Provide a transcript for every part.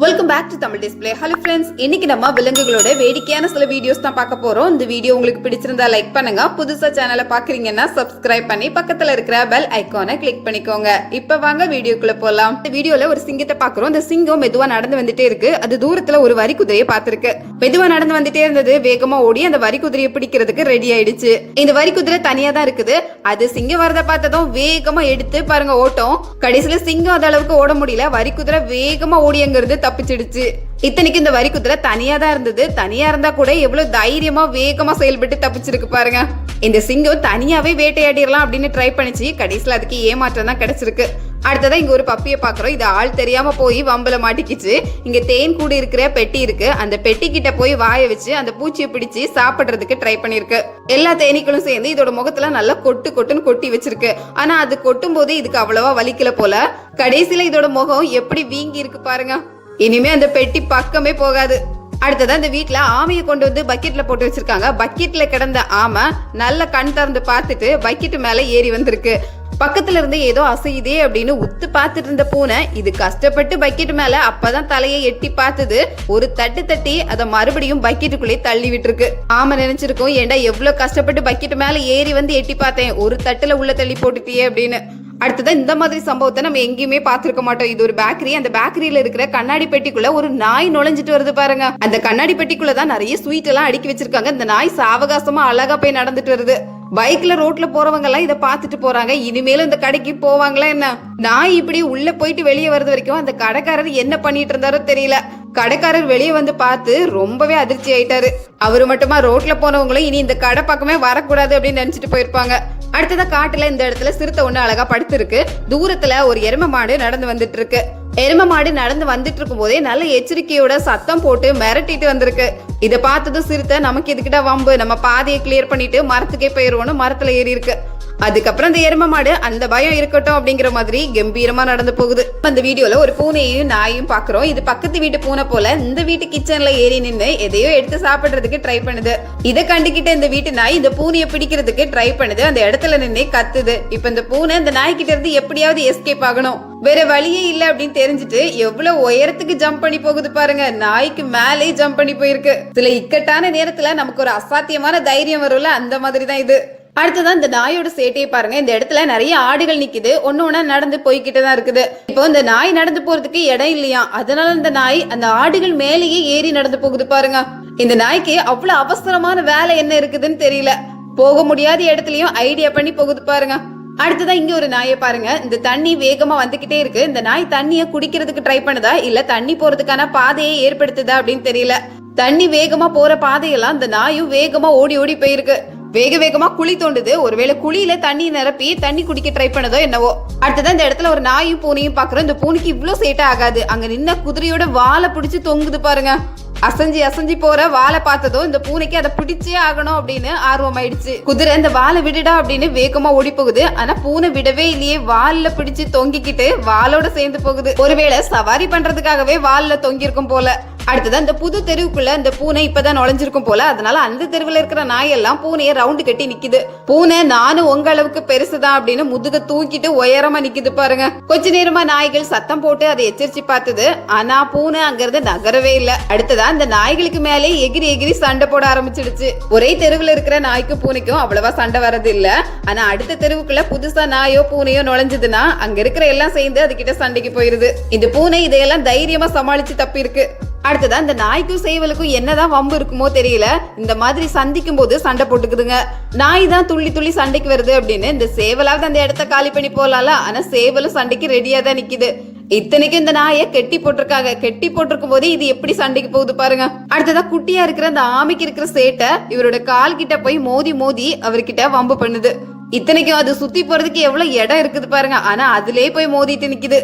Welcome back to Tamil display hello friends இன்னைக்கு நம்ம விலங்குகளோட வேடிக்கையான சில வீடியோஸ் தான் பார்க்க போறோம். இந்த வீடியோ உங்களுக்கு பிடிச்சிருந்தா லைக் பண்ணுங்க. புதுசா சேனலை பாக்குறீங்கன்னா சப்ஸ்கிரைப் பண்ணி பக்கத்துல இருக்கிற பெல் ஐக்கானை கிளிக் பண்ணிக்கோங்க. இப்ப வாங்க வீடியோக்குள்ள போலாம். இந்த வீடியோல ஒரு சிங்கத்தை பாக்குறோம் இந்த சிங்கம் மெதுவா நடந்து வந்துட்டே இருக்கு. அது தூரத்துல ஒரு வரி குதிரையை பார்த்திருக்கு. மெதுவா நடந்து வந்துட்டே இருந்தது. வேகமா ஓடி அந்த வரி குதிரையை பிடிக்கிறதுக்கு ரெடி ஆயிடுச்சு. இந்த வரி குதிரை தனியா தான் இருக்குது. அது சிங்கம் வரத பார்த்ததும் வேகமா எடுத்து பாருங்க ஓட்டம். கடைசியில சிங்கம் அந்த அளவுக்கு ஓட முடியல. வரி குதிரை வேகமா ஓடி தப்பிச்சிடுச்சு. இத்தனைக்கு இந்த வரி குதிரை தனியா தான் இருந்தது. தனியா இருந்தா கூட எவ்வளவு தைரியமா வேகமா செயல்பட்டு தப்பிச்சிருக்கு பாருங்க. இந்த சிங்கம் தனியாவே வேட்டையாடிடலாம் அப்படின்னு ட்ரை பண்ணிச்சு. கடைசியில அதுக்கு ஏமாற்றம் தான் கிடைச்சிருக்கு. அடுத்ததா இங்க ஒரு பப்பியை பாக்குறோம். இது ஆள் தெரியாம போய் வம்பல மாட்டிக்கிச்சு. இங்க தேன் கூடி இருக்கிற பெட்டி இருக்கு. அந்த பெட்டி கிட்ட போய் வாய வச்சு அந்த பூச்சியை பிடிச்சு சாப்பிடுறதுக்கு ட்ரை பண்ணிருக்கு. எல்லா தேனீக்களும் சேர்ந்து இதோட முகத்துல நல்லா கொட்டு கொட்டுன்னு கொட்டி வச்சிருக்கு. ஆனா அது கொட்டும் போது இதுக்கு அவ்வளவா வலிக்கல போல. கடைசியில இதோட முகம் எப்படி வீங்கி இருக்கு பாருங்க. இனிமே அந்த பெட்டி பக்கமே போகாது. அடுத்ததான் இந்த வீட்டில் ஆமையை கொண்டு வந்து பக்கெட்ல போட்டு வச்சிருக்காங்க. பக்கெட்ல கிடந்த ஆமை நல்ல கண் திறந்து பார்த்துட்டு பக்கெட் மேல ஏறி வந்திருக்கு. பக்கத்துல இருந்து ஏதோ அசையுதே அப்படின்னு உத்து பார்த்துட்டு இருந்த பூனை இது கஷ்டப்பட்டு பக்கெட் மேல அப்பதான் தலையை எட்டி பார்த்தது. ஒரு தட்டு தட்டி அதை மறுபடியும் பக்கெட்டுக்குள்ளே தள்ளி விட்டுருக்கு ஆமா நினைச்சிருக்கோம் ஏண்டா எவ்வளவு கஷ்டப்பட்டு பக்கெட் மேல ஏறி வந்து எட்டி பார்த்தேன். ஒரு தட்டுல உள்ள தள்ளி போட்டுட்டியே அப்படின்னு. அடுத்ததான் இந்த மாதிரி சம்பவத்தை நம்ம எங்கேயுமே பார்த்திருக்க மாட்டோம். இது ஒரு பேக்கரி அந்த பேக்கரியில இருக்கிற கண்ணாடி பெட்டிக்குள்ள ஒரு நாய் நுழைஞ்சிட்டு வருது பாருங்க. அந்த கண்ணாடி பெட்டிக்குள்ள தான் நிறைய ஸ்வீட் எல்லாம் அடுக்கி வச்சிருக்காங்க. இந்த நாய் சாவகாசமா அழகா போய் நடந்துட்டு வருது. பைக்ல ரோட்ல போறவங்க எல்லாம் இதை பார்த்துட்டு போறாங்க. இனிமேலும் இந்த கடைக்கு போவாங்களா என்ன? நாய் இப்படி உள்ள போயிட்டு வெளியே வர்றது வரைக்கும் அந்த கடைக்காரர் என்ன பண்ணிட்டு இருந்தாரோ தெரியல. கடைக்காரர் வெளியே வந்து பார்த்து ரொம்பவே அதிர்ச்சி ஆயிட்டாரு. அவரு மட்டுமா ரோட்ல போனவங்களும் இனி இந்த கடை பக்கமே வரக்கூடாது அப்படின்னு நினைச்சிட்டு போயிருப்பாங்க. அடுத்ததா காட்டுல இந்த இடத்துல சிறுத்தை ஒண்ணு அழகா படுத்திருக்கு. தூரத்துல ஒரு எரும மாடு நடந்து வந்துட்டு இருக்கு. எரும மாடு நடந்து வந்துட்டு இருக்கும் போதே நல்ல எச்சரிக்கையோட சத்தம் போட்டு மிரட்டிட்டு வந்திருக்கு. இதை பார்த்ததும் சிறுத்தை நமக்கு இதுக்கிட்ட வம்பு? நம்ம பாதையை கிளியர் பண்ணிட்டு மரத்துக்கே போயிருவோம்னு மரத்துல ஏறி இருக்கு அதுக்கப்புறம் இந்த எரும மாடு அந்த பயம் இருக்கட்டும் அப்படிங்கிற மாதிரி கம்பீரமா நடந்து போகுது. அந்த வீடியோல ஒரு பூனையும் நாயும் பாக்குறோம். இது பக்கத்து வீட்டு பூனை போல இந்த வீட்டு கிச்சன்ல ஏறி நின்று எதையோ எடுத்து சாப்பிடுறதுக்கு ட்ரை பண்ணுது. இதை கண்டுகிட்ட இந்த வீட்டு நாய் இந்த பூனையை பிடிக்கிறதுக்கு ட்ரை பண்ணுது. அந்த இடத்துல நின்று கத்துது. இப்ப இந்த பூனை இந்த நாய்கிட்ட இருந்து எப்படியாவது எஸ்கேப் ஆகணும். வேற வழியே இல்லை அப்படின்னு தெரிஞ்சுட்டு எவ்வளவு உயரத்துக்கு ஜம்ப் பண்ணி போகுது பாருங்க. நாய்க்கு மேலே ஜம்ப் பண்ணி போயிருக்கு. சில இக்கட்டான நேரத்துல நமக்கு ஒரு அசாத்தியமான தைரியம் வரும்ல? அந்த மாதிரி தான் இது. அடுத்ததான் இந்த நாயோட சேட்டையை பாருங்க. இந்த இடத்துல நிறைய ஆடுகள் நிக்குது. ஒன்னு ஒன்னா நடந்து போய்கிட்டு தான் இருக்குது. இப்போ இந்த நாய் நடந்து போறதுக்கு இடம் இல்லையா? அதனால இந்த நாய் அந்த ஆடுகள் மேலேயே ஏறி நடந்து போகுது பாருங்க. இந்த நாய்க்கு அவ்வளவு அவசரமான வேலை என்ன இருக்குதுன்னு தெரியல. போக முடியாத இடத்துலயும் ஐடியா பண்ணி போகுது பாருங்க. அடுத்ததான் இங்க ஒரு நாயை பாருங்க. இந்த தண்ணி வேகமா வந்துகிட்டே இருக்கு. இந்த நாய் தண்ணியை குடிக்கிறதுக்கு ட்ரை பண்ணுதா? இல்ல தண்ணி போறதுக்கான பாதையை ஏற்படுத்துதா அப்படின்னு தெரியல. தண்ணி வேகமா போற பாதையெல்லாம் இந்த நாயும் வேகமா ஓடி ஓடி போயிருக்கு. வேக வேகமா குழி தோண்டுது. ஒருவேளை குழியில தண்ணி நிரப்பி தண்ணி குடிக்க ட்ரை பண்ணதோ என்னவோ. அடுத்ததான் இந்த இடத்துல ஒரு நாயும் பூனையும் பாக்குறோம். இந்த பூனைக்கு இவ்வளவு சேட்டா ஆகாது. அங்க நின்ன குதிரையோட வாழை பிடிச்சு தொங்குது பாருங்க. அசஞ்சி அசஞ்சி போற வாழை பார்த்ததும் இந்த பூனைக்கு அதை பிடிச்சே ஆகணும் அப்படின்னு ஆர்வம் ஆயிடுச்சு குதிரை இந்த வாழை விடுடா அப்படின்னு வேகமா ஓடி போகுது ஆனா பூனை விடவே இல்லையே. வால்ல பிடிச்சு தொங்கிக்கிட்டு வாளோட சேர்ந்து போகுது. ஒருவேளை சவாரி பண்றதுக்காகவே வால்ல தொங்கிருக்கும் போல. அடுத்தது இந்த புது தெருவுக்குள்ள அந்த பூனை இப்பதான் நுழைஞ்சிருக்கும் போல அதனால அந்த தெருவில் இருக்கிற நாய் எல்லாம் பூனையை ரவுண்டு கட்டி நிக்குது. பூனை நானும் உங்க அளவுக்கு பெருசுதான் அப்படின்னு முதுக தூக்கிட்டு உயரமா நிக்குது பாருங்க. கொஞ்ச நேரமா நாய்கள் சத்தம் போட்டு அதை எச்சரிச்சு பார்த்தது. ஆனா பூனை அங்கிருந்து நகரவே இல்ல. அடுத்ததா அந்த நாய்களுக்கு மேலே எகிரி எகிரி சண்டை போட ஆரம்பிச்சிடுச்சு. ஒரே தெருவில் இருக்கிற நாய்க்கும் பூனைக்கும் அவ்வளவா சண்டை வரது இல்ல. ஆனா அடுத்த தெருவுக்குள்ள புதுசா நாயோ பூனையோ நுழைஞ்சதுன்னா அங்க இருக்கிற எல்லாம் சேர்ந்து அதுகிட்ட சண்டைக்கு போயிருது. இந்த பூனை இதையெல்லாம் தைரியமா சமாளிச்சு தப்பி இருக்கு அடுத்ததா இந்த நாய்க்கும் சேவலுக்கும் என்னதான் வம்பு இருக்குமோ தெரியல. இந்த மாதிரி சந்திக்கும் போது சண்டை போட்டுக்குதுங்க. நாய் தான் துள்ளி துள்ளி சண்டைக்கு வருது அப்படின்னு இந்த சேவலாவது அந்த இடத்த காலி பண்ணி போலால. ஆனா சேவலும் சண்டைக்கு ரெடியா தான் நிக்குது. இத்தனைக்கும் இந்த நாயை கெட்டி போட்டிருக்காங்க. கெட்டி போட்டிருக்கும் போதே இது எப்படி சண்டைக்கு போகுது பாருங்க. அடுத்ததா குட்டியா இருக்கிற அந்த ஆமைக்கு இருக்கிற சேட்டை இவரோட கால் கிட்ட போய் மோதி மோதி அவர்கிட்ட வம்பு பண்ணுது. இத்தனைக்கும் அது சுத்தி போறதுக்கு எவ்வளவு இடம் இருக்குது பாருங்க. ஆனா அதுலயே போய் மோதிட்டு நிக்குது.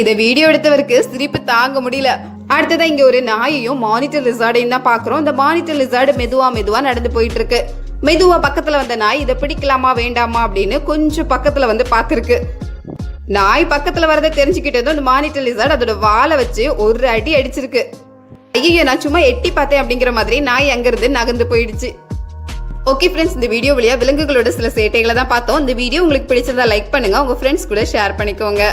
இத வீடியோ எடுத்தவருக்கு சிரிப்பு தாங்க முடியல. அடுத்ததாக இங்க ஒரு நாயையும் மானிட்டர் லிசார்டையும் தான் பாக்குறோம். இந்த மானிட்டர் லிசார்டு மெதுவா மெதுவா நடந்து போயிட்டு இருக்கு மெதுவா பக்கத்துல வந்த நாய் இதை பிடிக்கலாமா வேண்டாமா? அப்படின்னு கொஞ்சம் பக்கத்துல வந்து பாத்துருக்கு நாய் பக்கத்துல வரதை தெரிஞ்சுக்கிட்டதும் இந்த மானிட்டர் லிசார்டு அதோட வாலை வச்சு ஒரு அடி அடிச்சிருக்கு. ஐயோ நான் சும்மா எட்டி பார்த்தேன் அப்படிங்கிற மாதிரி நாய் அங்கிருந்து நகர்ந்து போயிடுச்சு. ஓகே ஃப்ரெண்ட்ஸ் இந்த வீடியோ வழியா விலங்குகளோட சில சேட்டைகளை தான் பார்த்தோம். இந்த வீடியோ உங்களுக்கு பிடிச்சதா லைக் பண்ணுங்க. உங்க ஃப்ரெண்ட்ஸ் கூட ஷேர் பண்ணிக்கோங்க.